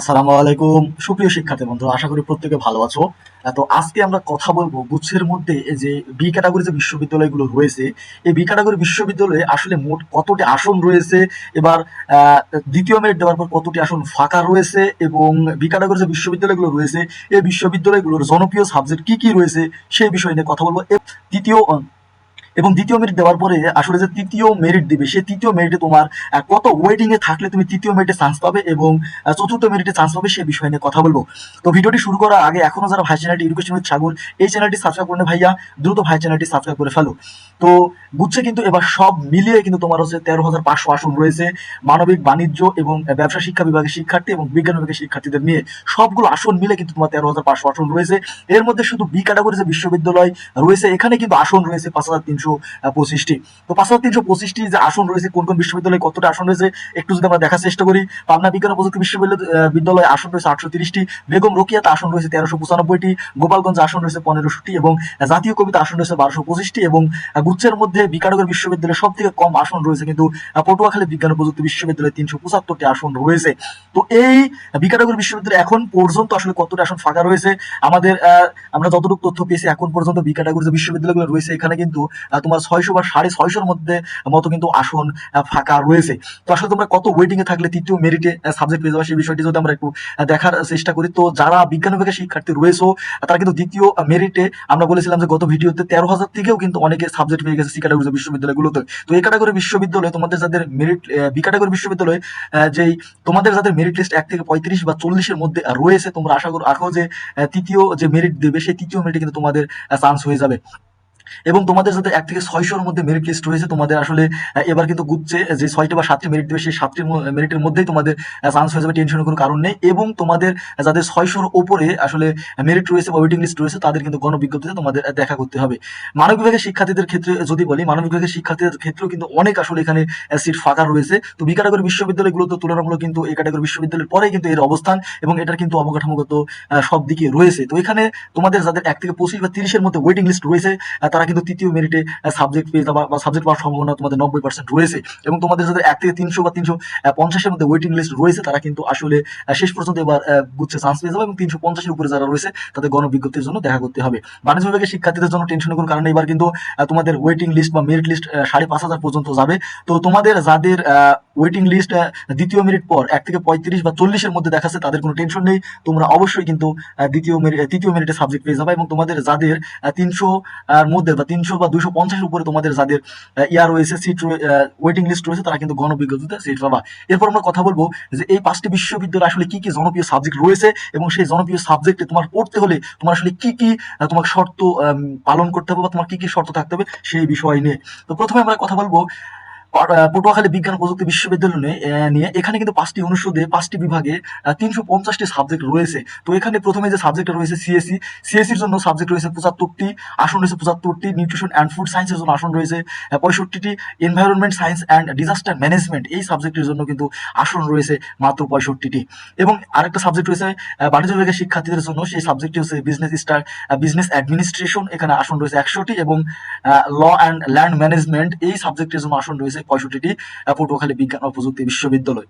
আসসালামু আলাইকুম। সুপ্রিয় শিক্ষার্থী বন্ধু, আশা করি প্রত্যেকে ভালো আছো। তো আজকে আমরা কথা বলব গুচ্ছের মধ্যে এই যে বি ক্যাটাগরি যে বিশ্ববিদ্যালয়গুলো রয়েছে, এই বি ক্যাটাগরি বিশ্ববিদ্যালয়ে আসলে মোট কতটি আসন রয়েছে, এবার দ্বিতীয় মেরিট দেওয়ার পর কতটি আসন ফাঁকা রয়েছে এবং বি ক্যাটাগরি যে বিশ্ববিদ্যালয়গুলো রয়েছে, এই বিশ্ববিদ্যালয়গুলোর জনপ্রিয় সাবজেক্ট কি কি রয়েছে, সেই বিষয় নিয়ে কথা বলব। তৃতীয় এবং দ্বিতীয় মেরিট দেওয়ার পরে আসলে যে তৃতীয় মেরিট দিবে, সেই তৃতীয় মেরিটে তোমার কত ওয়েটিং এ থাকলে তুমি তৃতীয় মেরিটে চান্স পাবে এবং চতুর্থ মেরিটে চান্স পাবে সে বিষয় নিয়ে কথা বলব। তো ভিডিওটি শুরু করার আগে এখনও যারা ভাই চ্যানেলটি এডুকেশন উইথ সাগর এই চ্যানেলটি সাবস্ক্রাইব করে ভাইয়া দ্রুত ভাই চ্যানেলটি সাবস্ক্রাইব করে ফেলো। তো বুঝছে কিন্তু এবার সব মিলিয়ে কিন্তু তোমার হচ্ছে তেরো হাজার পাঁচশো আসন রয়েছে মানবিক, বাণিজ্য এবং ব্যবসা শিক্ষা বিভাগের শিক্ষার্থী এবং বিজ্ঞান বিভাগের শিক্ষার্থীদের নিয়ে সবগুলো আসন মিলে কিন্তু তোমার তেরো হাজার পাঁচশো আসন রয়েছে। এর মধ্যে শুধু বি ক্যাটাগরি যে বিশ্ববিদ্যালয় রয়েছে, এখানে কিন্তু আসন রয়েছে পাঁচ হাজার তিনশো পঁচিশটি। তো পাঁচ হাজার তিনশো পঁচিশটি যে আসন রয়েছে, কোন কোন বিশ্ববিদ্যালয়ে কতটা আসন রয়েছে, একটু যদি আমরা দেখার চেষ্টা করি, পাবনা বিজ্ঞান প্রযুক্তি বিশ্ববিদ্যালয় আসন রয়েছে আটশো তিরিশটি, বেগম রোকিয়াতে আসন রয়েছে তেরোশো পঁচানব্বইটি, গোপালগঞ্জ আসন রয়েছে পনেরোশোটি এবং জাতীয় কবিতা আসন রয়েছে বারোশো পঁচিশটি এবং গুচ্ছের মধ্যে বিকানগর বিশ্ববিদ্যালয়ে সব থেকে কম আসন রয়েছে কিন্তু পটুয়াখালী বিজ্ঞান প্রযুক্তি বিশ্ববিদ্যালয়ে তিনশো পঁচাত্তরটি আসন রয়েছে। তো এই বিকানগর বিশ্ববিদ্যালয়ে এখন পর্যন্ত আসলে কতটা আসন ফাঁকা রয়েছে? আমাদের আমরা যতটুকু তথ্য পেয়েছি, এখন পর্যন্ত বি ক্যাটাগরি যে বিশ্ববিদ্যালয়গুলো রয়েছে, এখানে কিন্তু তোমার ছয়শো বা সাড়ে ছয়শোর মধ্যে মতো কিন্তু আসন ফাঁকা রয়েছে। তো আসলে তোমরা কত ওয়েটিং এ থাকলে তৃতীয় মেরিটে সাবজেক্ট পেয়ে যাবে সেই বিষয়টি যদি আমরা একটু দেখার চেষ্টা করি। তো যারা বিজ্ঞান বিভাগের শিক্ষার্থী রয়েছে, তারা কিন্তু দ্বিতীয় মেরিটে আমরা বলেছিলাম যে গত ভিডিওতে তেরো হাজার থেকেও কিন্তু অনেকে সাবজেক্ট পেয়ে গেছে সি ক্যাটাগরি বিশ্ববিদ্যালয়গুলোতে। তো এই ক্যাটাগরি বিশ্ববিদ্যালয়ে তোমাদের যাদের মেরিট বি ক্যাটাগরি বিশ্ববিদ্যালয়ে যেই তোমাদের যাদের মেরিট লিস্ট এক থেকে পঁয়ত্রিশ বা চল্লিশের মধ্যে রয়েছে, তোমরা আশা করো, আশা যে তৃতীয় যে মেরিট দেবে, সেই তৃতীয় মেরিটে কিন্তু তোমাদের চান্স হয়ে যাবে। এবং তোমাদের যাদের এক থেকে ছয়শোর মধ্যে মেরিট লিস্ট রয়েছে। তোমাদের আসলে এবার কিন্তু গুচ্ছে যে ছয়টি বা সাতটি মেরিট দেবে সেই সাতটি মেরিটের মধ্যেই তোমাদের চান্স হয়ে যাবে টেনশনের কোনো কারণ নেই। এবং তোমাদের যাদের ছয়শোর ওপরে আসলে মেরিট রয়েছে বা ওয়েটিং লিস্ট রয়েছে তাদের কিন্তু গণবিজ্ঞপ্তিতে তোমাদের দেখা করতে হবে। মানব বিভাগের শিক্ষার্থীদের ক্ষেত্রে যদি বলি মানব বিভাগের শিক্ষার্থীদের ক্ষেত্রেও কিন্তু অনেক আসলে এখানে সিট ফাঁকা রয়েছে। তো বি ক্যাটাগরি বিশ্ববিদ্যালয়গুলো তো তুলনামূলক কিন্তু এই ক্যাটাগরি বিশ্ববিদ্যালয়ের পরে কিন্তু এর অবস্থান এবং এটার কিন্তু অবকাঠামোগত সব দিকে রয়েছে। তো এখানে তোমাদের যাদের এক থেকে পঁচিশ বা তিরিশের মধ্যে ওয়েটিং লিস্ট রয়েছে আহ, তারা কিন্তু তৃতীয় মেরিটে সাবজেক্ট পেয়ে যাওয়া বা সাবজেক্ট পাওয়ার সম্ভাবনা তোমাদের নব্বই পার্সেন্ট রয়েছে। এবং তোমাদের যাদের এক থেকে তিনশো বা তিনশো পঞ্চাশের মধ্যে ওয়েটিং লিস্ট রয়েছে, তারা কিন্তু আসলে শেষ পর্যন্ত এবার গুচ্ছে চান্স পেয়ে যাবে এবং তিনশো পঞ্চাশের উপরে যারা রয়েছে, তাদের গণবিজ্ঞপ্তির জন্য দেখা করতে হবে। বাণিজ্য বিভাগের শিক্ষার্থীদের জন্য টেনশনের কোনো কারণে এবার কিন্তু তোমাদের ওয়েটিং লিস্ট বা মেরিট লিস্ট সাড়ে পাঁচ হাজার পর্যন্ত যাবে। তো তোমাদের যাদের ওয়েটিং লিস্ট দ্বিতীয় মেরিট পর এক থেকে পঁয়ত্রিশ বা চল্লিশের মধ্যে দেখাচ্ছে, তাদের কোনো টেনশন নেই। তোমরা অবশ্যই কিন্তু দ্বিতীয় মেরিট তৃতীয় মেরিটে সাবজেক্ট পেয়ে যাবে এবং তোমাদের যাদের তিনশো এর মধ্যে বা তিনশো বা দুশো পঞ্চাশের উপরে তোমাদের যাদের ইয়ার রয়েছে সিট ওয়েটিং লিস্ট রয়েছে, তারা কিন্তু গণবিজ্ঞপ্তিতে সিট পাবা। এরপর আমরা কথা বলব যে এই পাঁচটি বিশ্ববিদ্যালয় আসলে কি কি জনপ্রিয় সাবজেক্ট রয়েছে এবং সেই জনপ্রিয় সাবজেক্টে তোমার পড়তে হলে তোমার আসলে কি কি তোমার শর্ত পালন করতে হবে বা তোমার কি কি শর্ত থাকতে হবে সেই বিষয় নিয়ে। তো প্রথমে আমরা কথা বলব পটুয়াখালী বিজ্ঞান প্রযুক্তি বিশ্ববিদ্যালয় নিয়ে এখানে কিন্তু পাঁচটি অনুষদে, পাঁচটি বিভাগে তিনশো পঞ্চাশটি সাবজেক্ট রয়েছে। তো এখানে প্রথমে যে সাবজেক্ট রয়েছে সিএসসি সিএসসির জন্য সাবজেক্ট রয়েছে পঁচাত্তরটি, আসন রয়েছে পঁচাত্তরটি নিউট্রিশন অ্যান্ড ফুড সায়েন্সের জন্য আসন রয়েছে পঁয়ষট্টিটি environment science and disaster management এই সাবজেক্টের জন্য কিন্তু আসন রয়েছে মাত্র পঁয়ষট্টিটি। এবং আরেকটা সাবজেক্ট রয়েছে বাণিজ্য বিভাগের শিক্ষার্থীদের জন্য, সেই সাবজেক্টটি হচ্ছে বিজনেস স্টার বিজনেস অ্যাডমিনিস্ট্রেশন এখানে আসন রয়েছে একশোটি এবং ল অ্যান্ড ল্যান্ড ম্যানেজমেন্ট এই সাবজেক্টের জন্য আসন রয়েছে পঁয়ষট্টিটি পটুয়াখালী বিজ্ঞান ও প্রযুক্তি বিশ্ববিদ্যালয়।